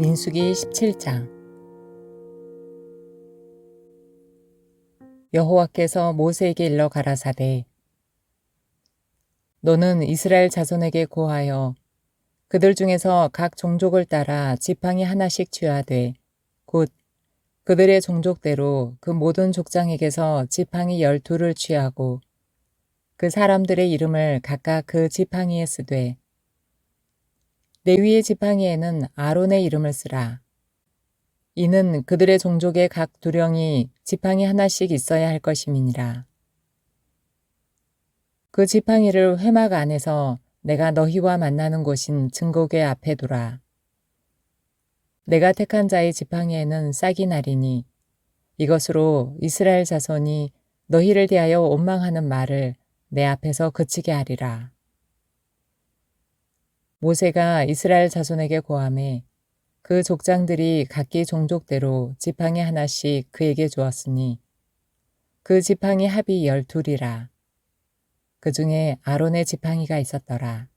민수기 17장. 여호와께서 모세에게 일러 가라사대 너는 이스라엘 자손에게 고하여 그들 중에서 각 종족을 따라 지팡이 하나씩 취하되 곧 그들의 종족대로 그 모든 족장에게서 지팡이 열두를 취하고 그 사람들의 이름을 각각 그 지팡이에 쓰되 레위의 지팡이에는 아론의 이름을 쓰라. 이는 그들의 종족의 각 두령이 지팡이 하나씩 있어야 할 것임이니라. 그 지팡이를 회막 안에서 내가 너희와 만나는 곳인 증거궤 앞에 두라. 내가 택한 자의 지팡이에는 싹이 나리니 이것으로 이스라엘 자손이 너희를 대하여 원망하는 말을 내 앞에서 그치게 하리라. 모세가 이스라엘 자손에게 고함해 그 족장들이 각기 종족대로 지팡이 하나씩 그에게 주었으니 그 지팡이 합이 열둘이라. 그 중에 아론의 지팡이가 있었더라.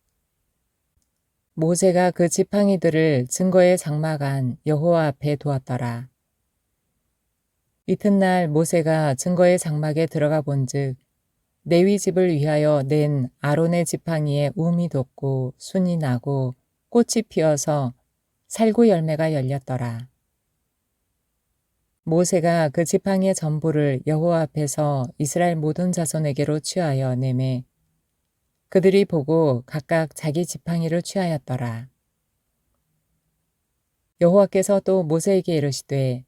모세가 그 지팡이들을 증거의 장막 안 여호와 앞에 두었더라. 이튿날 모세가 증거의 장막에 들어가 본즉 레위 집을 위하여 낸 아론의 지팡이에 움이 돋고 순이 나고 꽃이 피어서 살구 열매가 열렸더라. 모세가 그 지팡이의 전부를 여호와 앞에서 이스라엘 모든 자손에게로 취하여 내매 그들이 보고 각각 자기 지팡이를 취하였더라. 여호와께서 또 모세에게 이르시되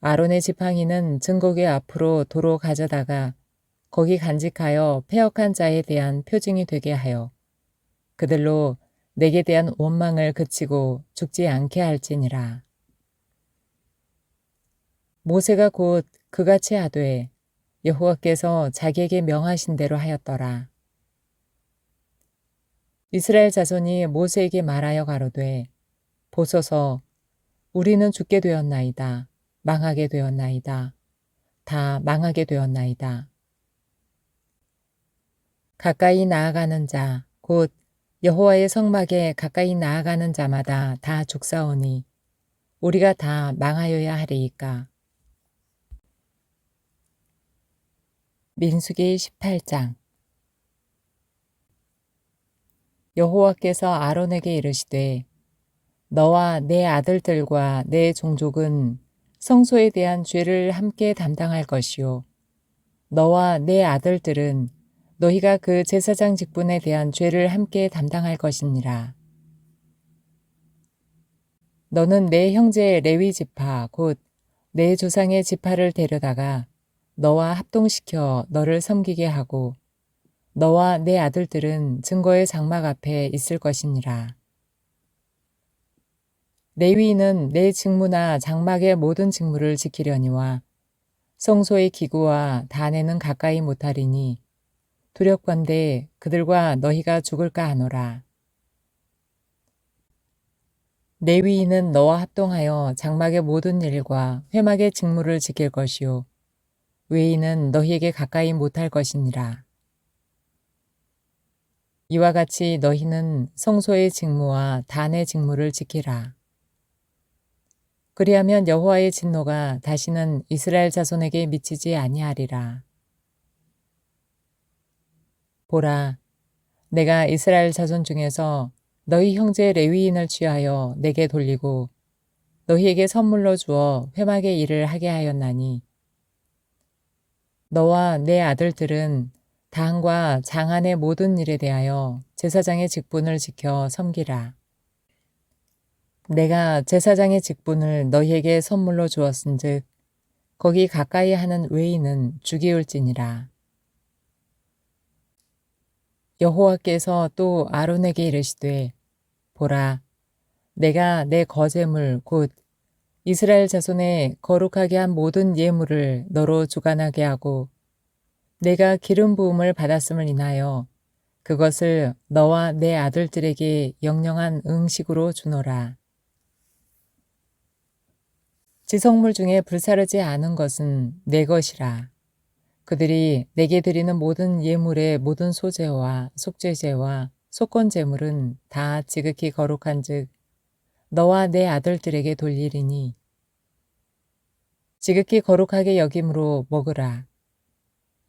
아론의 지팡이는 증거궤 앞으로 도로 가져다가 거기 간직하여 폐역한 자에 대한 표징이 되게 하여 그들로 내게 대한 원망을 그치고 죽지 않게 할지니라. 모세가 곧 그같이 하되 여호와께서 자기에게 명하신 대로 하였더라. 이스라엘 자손이 모세에게 말하여 가로되 보소서 우리는 죽게 되었나이다. 망하게 되었나이다. 다 망하게 되었나이다. 가까이 나아가는 자, 곧 여호와의 성막에 가까이 나아가는 자마다 다 죽사오니 우리가 다 망하여야 하리이까. 민수기 18장 여호와께서 아론에게 이르시되 너와 내 아들들과 내 종족은 성소에 대한 죄를 함께 담당할 것이요 너와 내 아들들은 너희가 그 제사장 직분에 대한 죄를 함께 담당할 것이니라. 너는 내 형제 레위 지파 곧 내 조상의 지파를 데려다가 너와 합동시켜 너를 섬기게 하고 너와 내 아들들은 증거의 장막 앞에 있을 것이니라. 레위인은 내 직무나 장막의 모든 직무를 지키려니와 성소의 기구와 단에는 가까이 못하리니 두렵건대 그들과 너희가 죽을까 하노라. 레위인은 너와 합동하여 장막의 모든 일과 회막의 직무를 지킬 것이요 외인은 너희에게 가까이 못할 것이니라. 이와 같이 너희는 성소의 직무와 단의 직무를 지키라. 그리하면 여호와의 진노가 다시는 이스라엘 자손에게 미치지 아니하리라. 보라, 내가 이스라엘 자손 중에서 너희 형제 레위인을 취하여 내게 돌리고 너희에게 선물로 주어 회막의 일을 하게 하였나니 너와 내 아들들은 당과 장안의 모든 일에 대하여 제사장의 직분을 지켜 섬기라. 내가 제사장의 직분을 너희에게 선물로 주었은즉 거기 가까이 하는 외인은 죽이울지니라. 여호와께서 또 아론에게 이르시되 보라 내가 내 거제물 곧 이스라엘 자손의 거룩하게 한 모든 예물을 너로 주관하게 하고 내가 기름 부음을 받았음을 인하여 그것을 너와 내 아들들에게 영영한 응식으로 주노라. 지성물 중에 불사르지 않은 것은 내 것이라. 그들이 내게 드리는 모든 예물의 모든 소재와 속죄제와 속건 제물은 다 지극히 거룩한 즉 너와 내 아들들에게 돌리리니 지극히 거룩하게 여김으로 먹으라.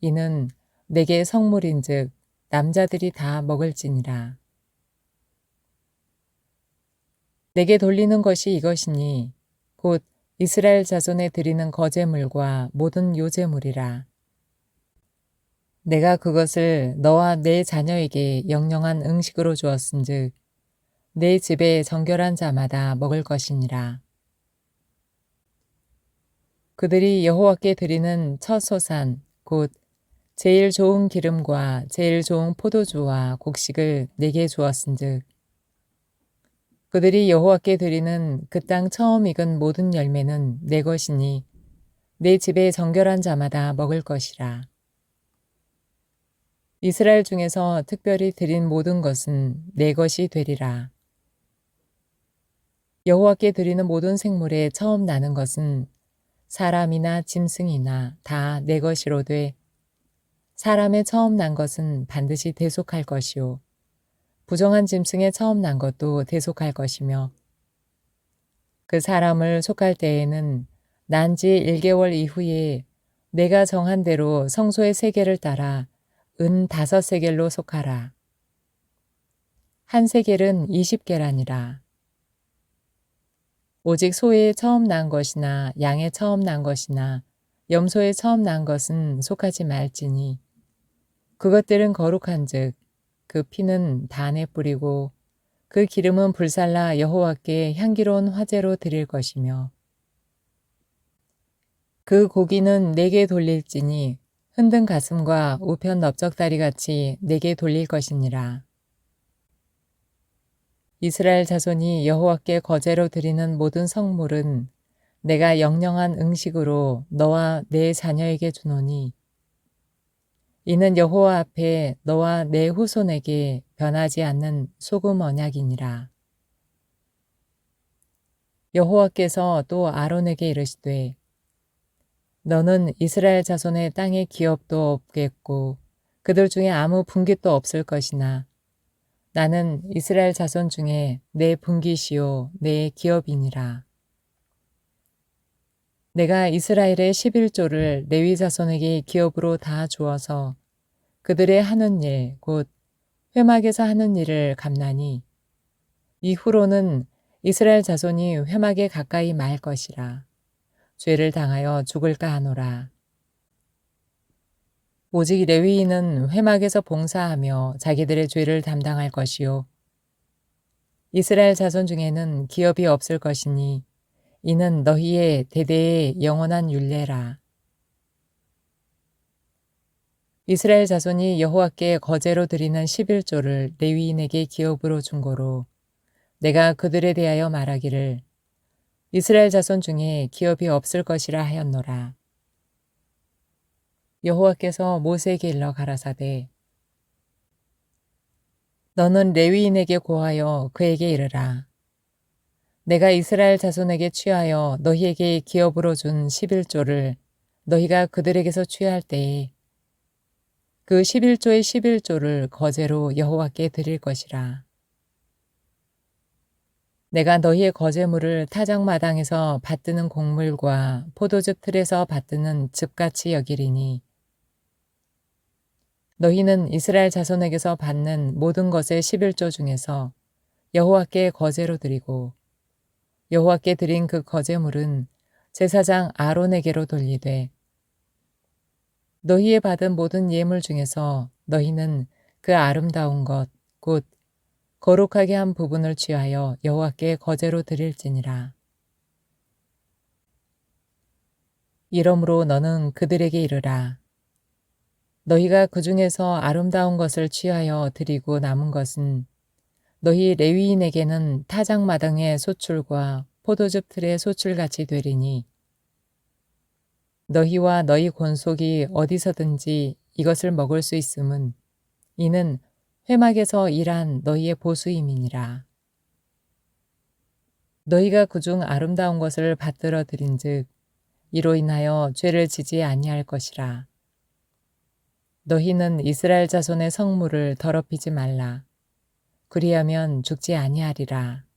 이는 내게 성물인즉 남자들이 다 먹을지니라. 내게 돌리는 것이 이것이니 곧 이스라엘 자손에 드리는 거제물과 모든 요제물이라. 내가 그것을 너와 내 자녀에게 영영한 음식으로 주었은즉 내 집에 정결한 자마다 먹을 것이니라. 그들이 여호와께 드리는 첫 소산 곧 제일 좋은 기름과 제일 좋은 포도주와 곡식을 내게 주었은즉 그들이 여호와께 드리는 그 땅 처음 익은 모든 열매는 내 것이니 내 집에 정결한 자마다 먹을 것이라. 이스라엘 중에서 특별히 드린 모든 것은 내 것이 되리라. 여호와께 드리는 모든 생물에 처음 나는 것은 사람이나 짐승이나 다 내 것이로 돼 사람의 처음 난 것은 반드시 대속할 것이요 부정한 짐승의 처음 난 것도 대속할 것이며 그 사람을 속할 때에는 난 지 1개월 이후에 내가 정한 대로 성소의 세계를 따라 은 다섯 세겔로 속하라. 한 세겔은 20개라니라. 오직 소의 처음 난 것이나 양의 처음 난 것이나 염소의 처음 난 것은 속하지 말지니 그것들은 거룩한즉 그 피는 단에 뿌리고 그 기름은 불살라 여호와께 향기로운 화제로 드릴 것이며 그 고기는 내게 돌릴지니 흔든 가슴과 우편 넓적다리 같이 내게 돌릴 것이니라. 이스라엘 자손이 여호와께 거제로 드리는 모든 성물은 내가 영영한 응식으로 너와 내 자녀에게 주노니 이는 여호와 앞에 너와 내 후손에게 변하지 않는 소금 언약이니라. 여호와께서 또 아론에게 이르시되 너는 이스라엘 자손의 땅에 기업도 없겠고 그들 중에 아무 분깃도 없을 것이나 나는 이스라엘 자손 중에 내 분깃이요 내 기업이니라. 내가 이스라엘의 11조를 레위 자손에게 기업으로 다 주어서 그들의 하는 일, 곧 회막에서 하는 일을 감나니 이후로는 이스라엘 자손이 회막에 가까이 말 것이라. 죄를 당하여 죽을까 하노라. 오직 레위인은 회막에서 봉사하며 자기들의 죄를 담당할 것이요. 이스라엘 자손 중에는 기업이 없을 것이니 이는 너희의 대대의 영원한 율례라. 이스라엘 자손이 여호와께 거제로 드리는 11조를 레위인에게 기업으로 준 거로 내가 그들에 대하여 말하기를 이스라엘 자손 중에 기업이 없을 것이라 하였노라. 여호와께서 모세에게 일러 가라사대 너는 레위인에게 고하여 그에게 이르라. 내가 이스라엘 자손에게 취하여 너희에게 기업으로 준 11조를 너희가 그들에게서 취할 때에 그 11조의 11조를 거제로 여호와께 드릴 것이라. 내가 너희의 거제물을 타작마당에서 받드는 곡물과 포도즙 틀에서 받드는 즙같이 여기리니. 너희는 이스라엘 자손에게서 받는 모든 것의 11조 중에서 여호와께 거제로 드리고 여호와께 드린 그 거제물은 제사장 아론에게로 돌리되 너희의 받은 모든 예물 중에서 너희는 그 아름다운 것 곧 거룩하게 한 부분을 취하여 여호와께 거제로 드릴지니라. 이러므로 너는 그들에게 이르라. 너희가 그 중에서 아름다운 것을 취하여 드리고 남은 것은 너희 레위인에게는 타작마당의 소출과 포도즙 틀의 소출같이 되리니 너희와 너희 권속이 어디서든지 이것을 먹을 수 있음은 이는 회막에서 일한 너희의 보수임이니라. 너희가 그중 아름다운 것을 받들어 드린즉 이로 인하여 죄를 지지 아니할 것이라. 너희는 이스라엘 자손의 성물을 더럽히지 말라. 그리하면 죽지 아니하리라.